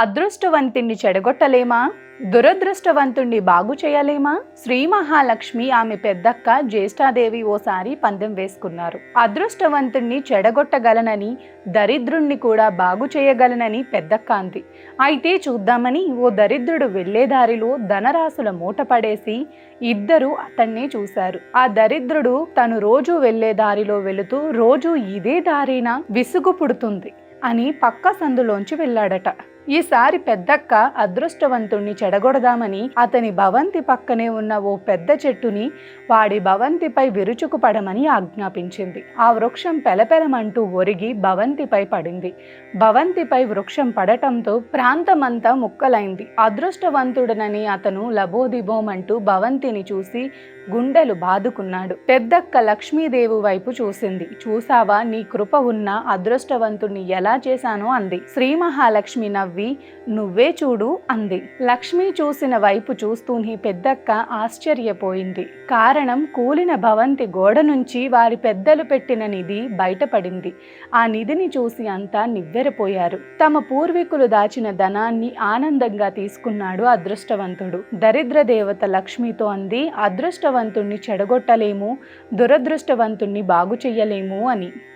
అదృష్టవంతుణ్ణి చెడగొట్టలేమా? దురదృష్టవంతుణ్ణి బాగు చేయలేమా? శ్రీ మహాలక్ష్మి ఆమె పెద్దక్క జ్యేష్ఠాదేవి ఓసారి పందెం వేసుకున్నారు. అదృష్టవంతుణ్ణి చెడగొట్టగలనని దరిద్రుణ్ణి కూడా బాగు చేయగలనని పెద్దక్క అంది అయితే చూద్దామని ఓ దరిద్రుడు వెళ్ళేదారిలో ధనరాశుల మూట పడేసి ఇద్దరు అతన్నే చూశారు. ఆ దరిద్రుడు తను రోజు వెళ్ళే దారిలో వెళుతూ రోజు ఇదే దారిన? విసుగు పుడుతుంది అని పక్క సందులోంచి వెళ్ళాడట. ఈసారి పెద్దక్క అదృష్టవంతుణ్ణి చెడగొడదామని అతని భవంతి పక్కనే ఉన్న ఓ పెద్ద చెట్టుని వాడి భవంతిపై విరుచుకు పడమని ఆజ్ఞాపించింది. ఆ వృక్షం పెలపెలమంటూ ఒరిగి భవంతిపై పడింది. భవంతిపై వృక్షం పడటంతో ప్రాంతమంతా ముక్కలైంది. అదృష్టవంతుడనని అతను లబోదిబోమంటూ భవంతిని చూసి గుండెలు బాదుకున్నాడు. పెద్దక్క లక్ష్మీదేవి వైపు చూసింది. చూసావా నీ కృప ఉన్న అదృష్టవంతుణ్ణి ఎలా చేశానో అంది. శ్రీ మహాలక్ష్మి నవ్వి నువ్వే చూడు అంది. లక్ష్మి చూసిన వైపు చూస్తూనే పెద్దక్క ఆశ్చర్యపోయింది. కారణం కూలిన భవంతి గోడ నుంచి వారి పెద్దలు పెట్టిన నిధి బయటపడింది. ఆ నిధిని చూసి అంతా నివ్వెరపోయారు. తమ పూర్వీకులు దాచిన ధనాన్ని ఆనందంగా తీసుకున్నాడు అదృష్టవంతుడు. దరిద్ర దేవత లక్ష్మితో అంది అదృష్టవంతుణ్ణి చెడగొట్టలేము దురదృష్టవంతుణ్ణి బాగు చెయ్యలేము అని.